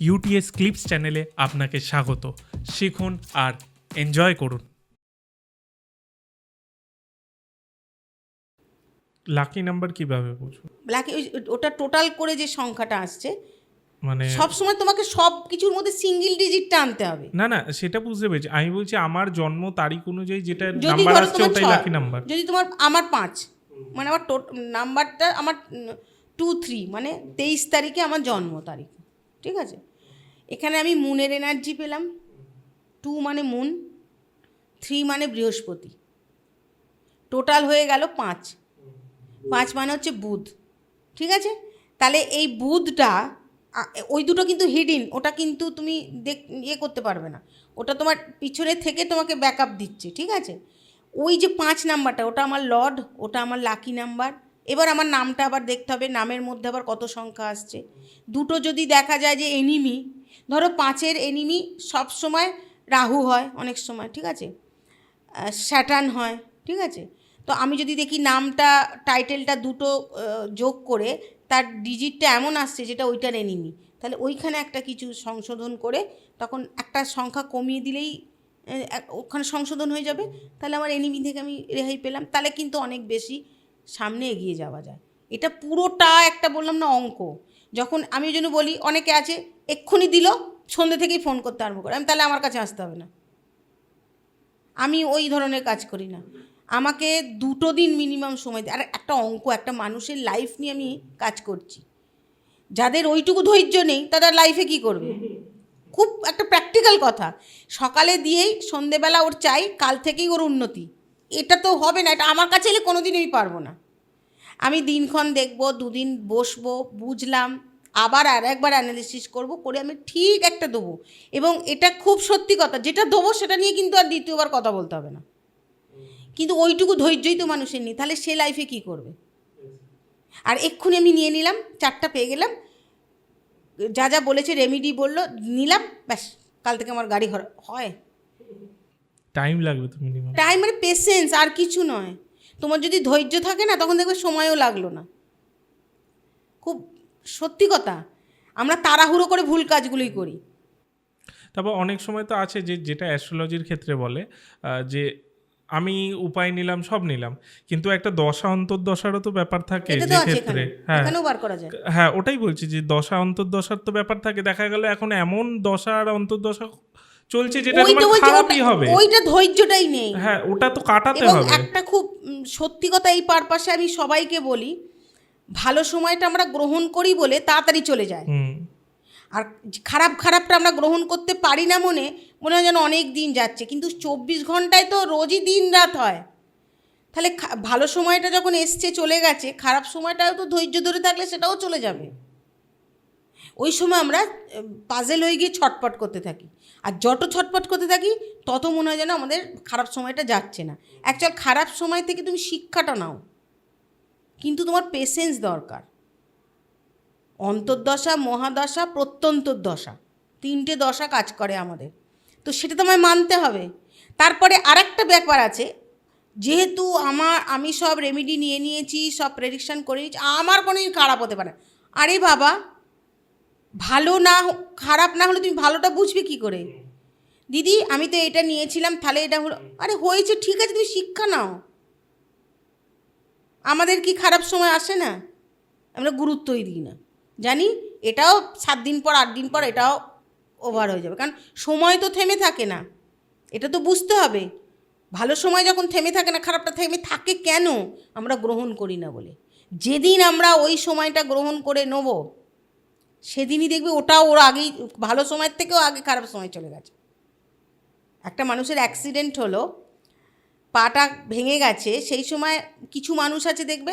UTS clips চ্যানেলে আপনাকে স্বাগত। শিখুন আর এনজয় করুন। লাকি নাম্বার কীভাবে বুঝব? ব্ল্যাকে ওটা টোটাল করে যে সংখ্যাটা আসছে মানে সব সময় তোমাকে সব কিছুর মধ্যে সিঙ্গেল ডিজিটটা আনতে হবে। না না সেটা বুঝতে পেরেছি। আমি বলছি আমার জন্ম তারিখ অনুযায়ী যেটা নাম্বার আসছে ওটাই লাকি নাম্বার যদি তোমার আমার পাঁচ মানে আমার নাম্বারটা আমার টু থ্রি মানে তেইশ তারিখে আমার জন্ম তারিখ ঠিক আছে? এখানে আমি মুনের এনার্জি পেলাম। টু মানে মুন থ্রি মানে বৃহস্পতি। টোটাল হয়ে গেল পাঁচ। পাঁচ মানে হচ্ছে বুধ। ঠিক আছে? তাহলে এই বুধটা ওই দুটো কিন্তু হিডিন ওটা কিন্তু তুমি দেখ ইয়ে করতে পারবে না। ওটা তোমার পিছনে থেকে তোমাকে ব্যাকআপ দিচ্ছে, ঠিক আছে? ওই যে পাঁচ নাম্বারটা ওটা আমার লর্ড ওটা আমার লাকি নাম্বার এবার আমার নামটা আবার দেখতে হবে, নামের মধ্যে আবার কত সংখ্যা আসছে। দুটো যদি দেখা যায় যে এনিমি ধরো পাঁচের এনিমি সব সময় রাহু হয় অনেক সময়, ঠিক আছে? স্যাটার্ন হয়, ঠিক আছে? তো আমি যদি দেখি নামটা, টাইটেলটা দুটো যোগ করে তার ডিজিটটা এমন আসছে যেটা ওইটার এনিমি তাহলে ওইখানে একটা কিছু সংশোধন করে তখন একটা সংখ্যা কমিয়ে দিলেই ওখানে সংশোধন হয়ে যাবে। তাহলে আমার এনিমি থেকে আমি রেহাই পেলাম। তাহলে কিন্তু অনেক বেশি সামনে এগিয়ে যাওয়া যায়। এটা পুরোটা একটা বললাম না অঙ্ক। যখন আমি ওই জন্য বলি, অনেকে আছে, এক্ষুনি দিল সন্ধ্যে থেকেই ফোন করতে আরম্ভ করে। আমি তাহলে আমার কাছে আসতে হবে না। আমি ওই ধরনের কাজ করি না। আমাকে দুটো দিন মিনিমাম সময় দেয় আর একটা অঙ্ক, একটা মানুষের লাইফ নিয়ে আমি কাজ করছি। যাদের ওইটুকু ধৈর্য নেই, তারা লাইফে কি করবে? খুব একটা প্র্যাকটিক্যাল কথা। সকালে দিয়েই সন্ধেবেলা ওর চাই, কাল থেকেই ওর উন্নতি। এটা তো হবে না, এটা আমার কাছে এলে কোনো দিনই পারব না। আমি দিনক্ষণ দেখব, দুদিন বসবো, বুঝলাম, আবার আর একবার অ্যানালিসিস করব, করে আমি ঠিক একটা দেবো। এবং এটা খুব সত্যি কথা, যেটা দেবো সেটা নিয়ে কিন্তু আর দ্বিতীয়বার কথা বলতে হবে না। কিন্তু ওইটুকু ধৈর্যই তো মানুষের নেই, তাহলে সে লাইফে কি করবে? আর এক্ষুনি আমি নিয়ে নিলাম, চারটা পেয়ে গেলাম, যা যা বলেছে রেমিডি বলল, নিলাম, ব্যাস, কাল থেকে আমার গাড়ি হয়। টাইম লাগবে তো মিনিমাম টাইম মানে পেশেন্স আর কিছু নয়। তোমার যদি ধৈর্য থাকে না তখন দেখবে সময়ও লাগল না। খুব সত্যি কথা আমরা তাড়াহুড়ো করে ভুল কাজগুলোই করি। তারপর অনেক সময় তো আছে যে যেটা অ্যাস্ট্রোলজির ক্ষেত্রে বলে যে আমি উপায় নিলাম সব নিলাম। কিন্তু একটা দশা অন্তর্দশারও তো ব্যাপার থাকে যে ক্ষেত্রে। হ্যাঁ। হ্যাঁ ওটাই বলছি যে দশা অন্তর্দশার তো ব্যাপার থাকে। দেখা গেল এখন এমন দশা আর অন্তর্দশা চলছে যেটা তোমার খারাপই হবে। ওইটা ধৈর্যটাই নেই। হ্যাঁ ওটা তো কাটাতে হবে। একটা খুব সত্যি কথা এই পারপাসে আমি সবাইকে বলি ভালো সময়টা আমরা গ্রহণ করি বলে তাড়াতাড়ি চলে যায়। আর খারাপ খারাপটা আমরা গ্রহণ করতে পারি না মনে মনে হয় যেন অনেক দিন যাচ্ছে। কিন্তু চব্বিশ ঘন্টায় তো রোজই দিন রাত হয়। তাহলে ভালো সময়টা যখন এসছে চলে গেছে খারাপ সময়টাও তো ধৈর্য ধরে থাকলে সেটাও চলে যাবে। ওই সময় আমরা পাজেল হয়ে গিয়ে ছটপট করতে থাকি। আর যত ছটপট করতে থাকি, তত মনে হয় যেন আমাদের খারাপ সময়টা যাচ্ছে না। অ্যাকচুয়াল খারাপ সময় থেকে তুমি শিক্ষাটা নাও। কিন্তু তোমার পেশেন্স দরকার। অন্তর্দশা, মহাদশা প্রত্যন্তর দশা তিনটে দশা কাজ করে আমাদের। তো সেটা তোমায় মানতে হবে। তারপরে আরেকটা ব্যাপার আছে, যেহেতু আমার, আমি সব রেমেডি নিয়ে নিয়েছি, সব প্রেডিকশান করে নিয়েছি, আমার কোনো খারাপ হতে পারে। আরে বাবা ভালো না খারাপ না হলে তুমি ভালোটা বুঝবে কি করে? দিদি, আমি তো এটা নিয়েছিলাম, তাহলে এটা হলো, আরে হয়েছে, ঠিক আছে, তুমি শিক্ষা নাও। আমাদের কি খারাপ সময় আসে না? আমরা গুরুত্বই দিই না। জানি, এটাও সাত দিন পর, আট দিন পর, এটাও ওভার হয়ে যাবে। কারণ সময় তো থেমে থাকে না। এটা তো বুঝতে হবে। ভালো সময় যখন থেমে থাকে না, খারাপটা থেমে থাকে কেন? আমরা গ্রহণ করি না বলে। যেদিন আমরা ওই সময়টা গ্রহণ করে নেব সেদিনই দেখবে ওটাও ওর আগেই, ভালো সময়ের থেকেও আগে খারাপ সময় চলে গেছে। একটা মানুষের অ্যাক্সিডেন্ট হলো, পাটা ভেঙে গেছে, সেই সময় কিছু মানুষ আছে দেখবে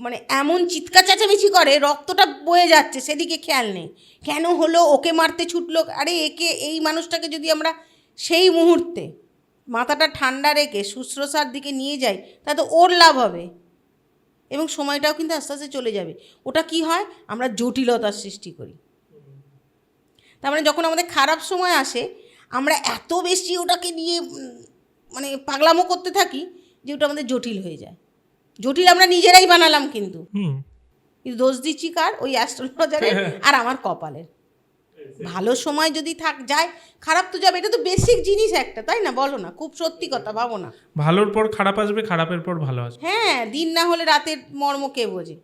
মানে এমন চিৎকার চেঁচামেচি করে, রক্তটা বয়ে যাচ্ছে, সেদিকে খেয়াল নেই। কেন হলো, ওকে মারতে ছুটলো, আরে একে, এই মানুষটাকে যদি আমরা সেই মুহূর্তে মাথাটা ঠান্ডা রেখে শুশ্রূষার দিকে নিয়ে যাই তাতে ওর লাভ হবে। এবং সময়টাও কিন্তু আস্তে আস্তে চলে যাবে। ওটা কি হয়? আমরা জটিলতার সৃষ্টি করি। তার মানে যখন আমাদের খারাপ সময় আসে আমরা এত বেশি ওটাকে নিয়ে মানে পাগলামো করতে থাকি যে ওটা আমাদের জটিল হয়ে যায়। জটিল আমরা নিজেরাই বানালাম কিন্তু। কিন্তু দোষ দিচ্ছি কার? ওই অ্যাস্ট্রোলজারের আর আমার কপালের। ভালো সময় যদি থাক যায় খারাপ তো যাবে। এটা তো বেসিক জিনিস একটা তাই না? বলো না খুব সত্যি কথা ভাবো না। ভালোর পর খারাপ আসবে খারাপের পর ভালো আসবে। হ্যাঁ দিন না হলে রাতের মর্ম কে বোঝে?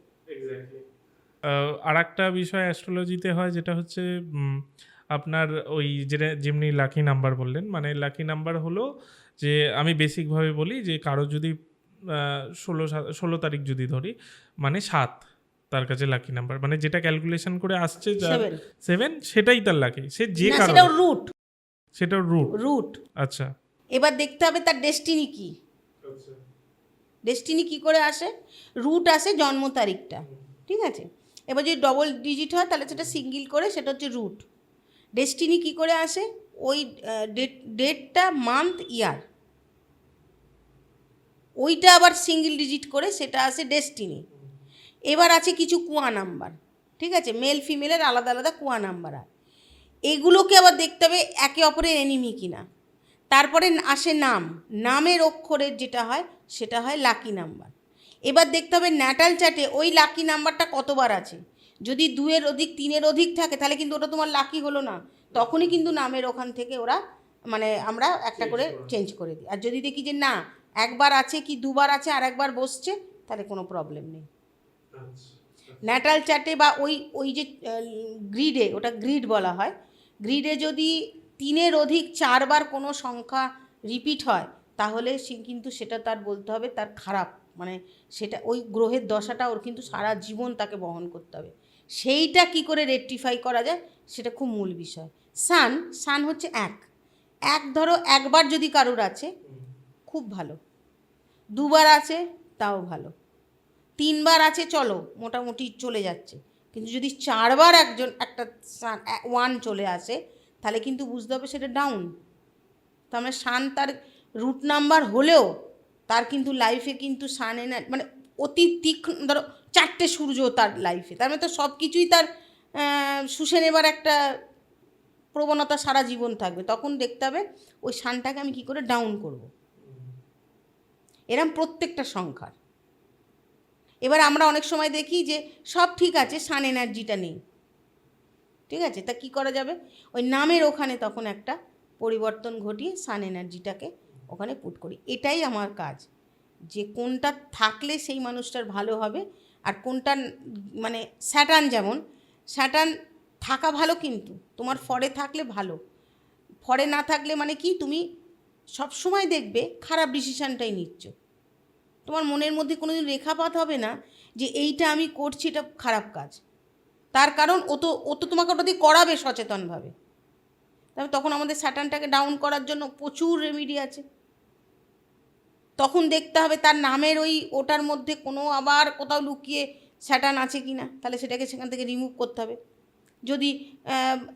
আর একটা বিষয় অ্যাস্ট্রোলজিতে হয় যেটা হচ্ছে আপনার ওই যেটা যেমনি লাকি নাম্বার বললেন মানে লাকি নাম্বার হলো যে আমি বেসিকভাবে বলি যে কারও যদি ষোলো ষোলো তারিখ যদি ধরি মানে সাত। তার কাছে লাকি নাম্বার মানে যেটা ক্যালকুলেশন করে আসছে। সেভেন সেটাই তার লাকি সে যে কারণে সেটাও রুট সেটা রুট রুট আচ্ছা। এবার দেখতে হবে তার ডেস্টিনি কি। ডেস্টিনি কি করে আসে? রুট আসে জন্ম তারিখটা। ঠিক আছে? এবার যদি ডবল ডিজিট হয় তাহলে সেটা সিঙ্গেল করে সেটা হচ্ছে রুট ডেস্টিনি কি করে আসে? ওই ডেট ডেটটা মান্থ ইয়ার ওইটা আবার সিঙ্গেল ডিজিট করে সেটা আসে ডেস্টিনি এবার আছে কিছু কুয়া নাম্বার ঠিক আছে? মেল ফিমেলের আলাদা আলাদা কুয়া নাম্বার আর এগুলোকে আবার দেখতে হবে একে অপরের এনিমি কিনা। তারপরে আসে নাম। নামের অক্ষরের যেটা হয় সেটা হয় লাকি নাম্বার এবার দেখতে হবে ন্যাটাল চার্টে ওই লাকি নাম্বারটা কতবার আছে? যদি দুয়ের অধিক তিনের অধিক থাকে তাহলে কিন্তু ওটা তোমার লাকি হলো না। তখনই কিন্তু নামের ওখান থেকে ওরা মানে আমরা একটা করে চেঞ্জ করে দিই। আর যদি দেখি যে না একবার আছে কি দুবার আছে আর একবার বসছে তাহলে কোনো প্রবলেম নেই। ন্যাটাল চার্টে বা ওই ওই যে গ্রিডে ওটা গ্রিড বলা হয় গ্রিডে যদি তিনের অধিক চারবার কোনো সংখ্যা রিপিট হয় তাহলে সে কিন্তু সেটা তার বলতে হবে তার খারাপ। মানে সেটা ওই গ্রহের দশাটা ওর কিন্তু সারা জীবন তাকে বহন করতে হবে। সেইটা কি করে রেকটিফাই করা যায় সেটা খুব মূল বিষয়। সান সান হচ্ছে এক। এক ধরো একবার যদি কারোর আছে খুব ভালো। দুবার আছে তাও ভালো। তিনবার আছে, চলো, মোটামুটি চলে যাচ্ছে। কিন্তু যদি চারবার একজন, একটা ওয়ান চলে আসে, তাহলে কিন্তু বুঝতে হবে সেটা ডাউন তার মানে সান তার রুট নাম্বার হলেও, তার কিন্তু লাইফে কিন্তু সান এনে মানে অতি তীক্ষ্ণ, ধরো, চারটে সূর্য তার লাইফে তার মানে তো সব কিছুই তার শুষে নেবার একটা প্রবণতা সারা জীবন থাকবে। তখন দেখতে হবে, ওই সানটাকে আমি কি করে ডাউন করব? এরম প্রত্যেকটা সংখ্যার। এবার আমরা অনেক সময় দেখি যে সব ঠিক আছে সান এনার্জিটা নেই। ঠিক আছে? তা কি করা যাবে? ওই নামের ওখানে তখন একটা পরিবর্তন ঘটিয়ে সান এনার্জিটাকে ওখানে পুট করি। এটাই আমার কাজ। যে কোনটা থাকলে সেই মানুষটার ভালো হবে আর কোনটা মানে স্যাটার্ন যেমন স্যাটার্ন থাকা ভালো কিন্তু, তোমার ফরে থাকলে ভালো। ফরে না থাকলে মানে কি? তুমি সব সময় দেখবে, খারাপ ডিসিশানটাই নিচ্ছ। তোমার মনের মধ্যে কোনোদিন রেখাপাত হবে না যে এইটা আমি করছি, এটা খারাপ কাজ। তার কারণ ও তো ও তো তোমাকে ওটা দিয়ে করাবে সচেতনভাবে। তবে তখন আমাদের স্যাটার্নটাকে ডাউন করার জন্য প্রচুর রেমিডি আছে। তখন দেখতে হবে তার নামের ওই ওটার মধ্যে কোনো আবার কোথাও লুকিয়ে স্যাটার্ন আছে কি না। তাহলে সেটাকে সেখান থেকে রিমুভ করতে হবে। যদি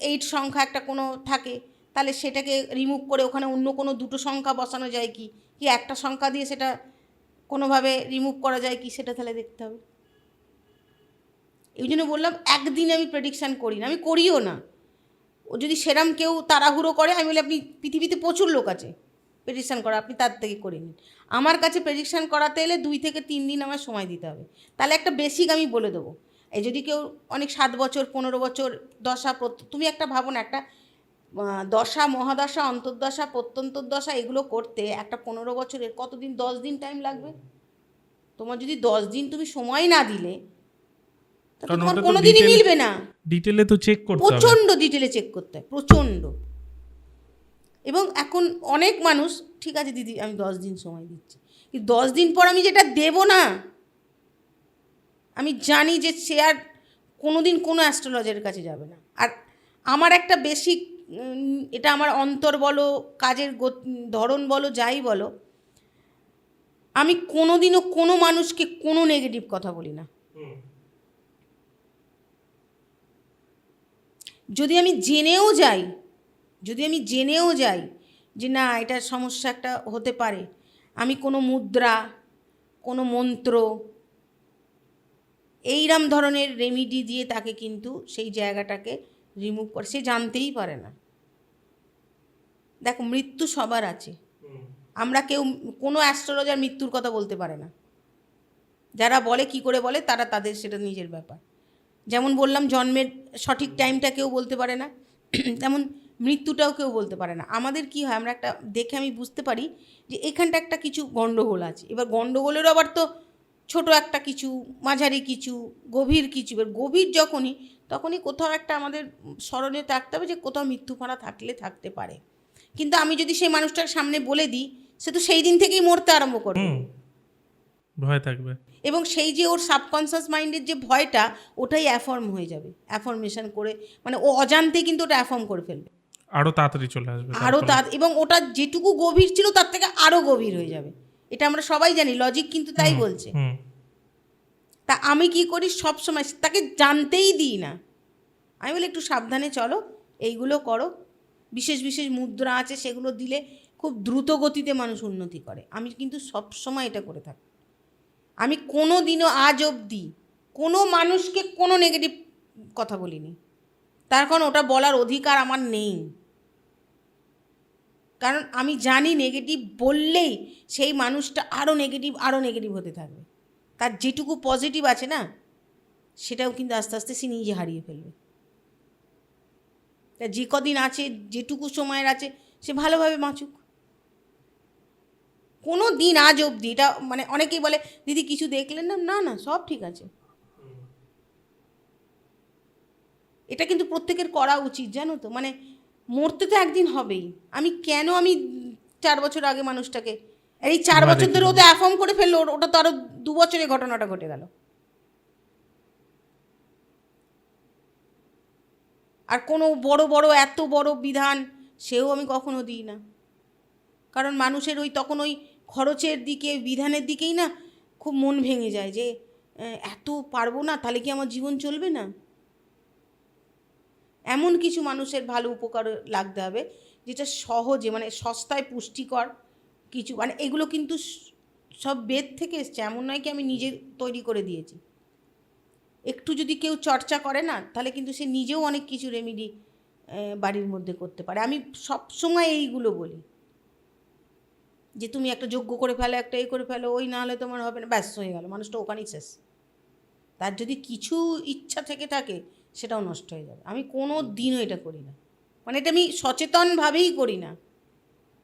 এইট সংখ্যা একটা কোনো থাকে, তাহলে সেটাকে রিমুভ করে ওখানে অন্য কোনো দুটো সংখ্যা বসানো যায় কি? কি একটা সংখ্যা দিয়ে সেটা কোনোভাবে রিমুভ করা যায় কি সেটা তাহলে দেখতে হবে। এই জন্য বললাম, একদিন আমি প্রেডিকশান করি না, আমি করিও না। ও যদি সেরাম কেউ তাড়াহুড়ো করে, আমি বলি, আপনি পৃথিবীতে প্রচুর লোক আছে প্রেডিকশান করা, আপনি তার থেকে করে নিন। আমার কাছে প্রেডিকশান করাতে এলে দুই থেকে তিন দিন আমার সময় দিতে হবে। তাহলে একটা বেসিক আমি বলে দেবো। এই যদি কেউ অনেক সাত বছর, পনেরো বছর, দশা তুমি একটা ভাবো না, একটা দশা মহাদশা অন্তর্দশা প্রত্যন্তর্দশা এগুলো করতে একটা পনেরো বছরের কতদিন? দশ দিন টাইম লাগবে। তোমার যদি দশ দিন তুমি সময় না দিলে তোমার কোনোদিনই মিলবে না। ডিটেলে তো চেক করতে প্রচণ্ড ডিটেলে চেক করতে হয় প্রচণ্ড। এবং এখন অনেক মানুষ ঠিক আছে দিদি আমি দশ দিন সময় দিচ্ছি কিন্তু দশ দিন পর আমি যেটা দেব না আমি জানি যে সে আর কোনো দিন কোনো অ্যাস্ট্রোলজারের কাছে যাবে না। আর আমার একটা বেসিক এটা আমার অন্তর বলো, কাজের ধরন বলো, যাই বলো, আমি কোনো দিনও কোনো মানুষকে কোনো নেগেটিভ কথা বলি না। যদি আমি জেনেও যাই, যদি আমি জেনেও যাই যে না, এটা সমস্যা একটা হতে পারে, আমি কোনো মুদ্রা, কোনো মন্ত্র, এইরম ধরনের রেমিডি দিয়ে তাকে কিন্তু সেই জায়গাটাকে রিমুভ করে সে জানতেই পারে না। দেখো মৃত্যু সবার আছে। আমরা কেউ কোনো অ্যাস্ট্রোলজার মৃত্যুর কথা বলতে পারে না। যারা বলে কি করে বলে তারা তাদের সেটা নিজের ব্যাপার। যেমন বললাম জন্মের সঠিক টাইমটা কেউ বলতে পারে না। তেমন মৃত্যুটাও কেউ বলতে পারে না। আমাদের কি হয় আমরা একটা দেখে আমি বুঝতে পারি যে এখানটা একটা কিছু গণ্ডগোল আছে। এবার গণ্ডগোলেরও আবার তো ছোট একটা কিছু মাঝারি কিছু গভীর কিছু। এবার গভীর যখনই তখনই কোথাও একটা আমাদের স্মরণে থাকতে হবে যে কোথাও মৃত্যু মৃত্যুফাঁড়া থাকলে থাকতে পারে। কিন্তু আমি যদি সেই মানুষটার সামনে বলে দিই সে তো সেই দিন থেকেই মরতে আরম্ভ করবে। ভয় থাকবে। এবং সেই যে ওর সাবকনসিয়াস মাইন্ডের যে ভয়টা ওটাই অ্যাফর্ম হয়ে যাবে। অ্যাফর্মেশন করে মানে ও অজান্তেই কিন্তু ওটা অ্যাফর্ম করে ফেলবে। আরও তাড়াতাড়ি চলে আসবে আরও তারপরে। এবং ওটা যেটুকু গভীর ছিল তার থেকে আরও গভীর হয়ে যাবে। এটা আমরা সবাই জানি লজিক কিন্তু তাই বলছে। তা আমি কি করি সব সময় তাকে জানতেই দিই না। আমি বলি, একটু সাবধানে চলো, এইগুলো করো। বিশেষ বিশেষ মুদ্রা আছে, সেগুলো দিলে খুব দ্রুত গতিতে মানুষ উন্নতি করে। আমি কিন্তু সব সময় এটা করে থাকি। আমি কোনো দিনও আজ অবধি কোনো মানুষকে কোনো নেগেটিভ কথা বলিনি। তার কারণ ওটা বলার অধিকার আমার নেই। কারণ আমি জানি নেগেটিভ বললেই সেই মানুষটা আরও নেগেটিভ আরও নেগেটিভ হতে থাকবে। তার যেটুকু পজিটিভ আছে না, সেটাও কিন্তু আস্তে আস্তে সে নিজে হারিয়ে ফেলবে। তা যে কদিন আছে, যেটুকু সময়ের আছে, সে ভালোভাবে বাঁচুক। কোনো দিন আজ অবধি, এটা মানে অনেকেই বলে, দিদি, কিছু দেখলেন না? না না, সব ঠিক আছে। এটা কিন্তু প্রত্যেকের করা উচিত, জানো তো? মানে মরতে তো একদিন হবেই। আমি কেন আমি চার বছর আগে মানুষটাকে আর এই চার বছর ধরে। ওদের অ্যাফর্ম করে ফেলল ওটা তো আরও দু বছরে ঘটনাটা ঘটে গেল। আর কোনো বড় বড় এত বড় বিধান সেও আমি কখনো দিই না। কারণ মানুষের ওই তখন ওই খরচের দিকে বিধানের দিকেই না খুব মন ভেঙে যায় যে এত পারব না তাহলে কি আমার জীবন চলবে না? এমন কিছু মানুষের ভালো উপকার লাগতে হবে যেটা সহজে মানে সস্তায় পুষ্টিকর কিছু মানে এগুলো কিন্তু সব বেদ থেকে এসছে, এমন নয় কি আমি নিজে তৈরি করে দিয়েছি। একটু যদি কেউ চর্চা করে না, তাহলে কিন্তু সে নিজেও অনেক কিছু রেমিডি বাড়ির মধ্যে করতে পারে। আমি সব সময় এইগুলো বলি। যে তুমি একটা যোগ্য করে ফেলো, একটা এই করে ফেলো, ওই না হলে তোমার হবে না ব্যস্ত হয়ে গেলো, মানুষটা ওখানেই শেষ। তার যদি কিছু ইচ্ছা থেকে থাকে, সেটাও নষ্ট হয়ে যাবে। আমি কোনো দিনও এটা করি না। মানে এটা আমি সচেতনভাবেই করি না।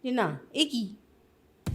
যে না, এ কি?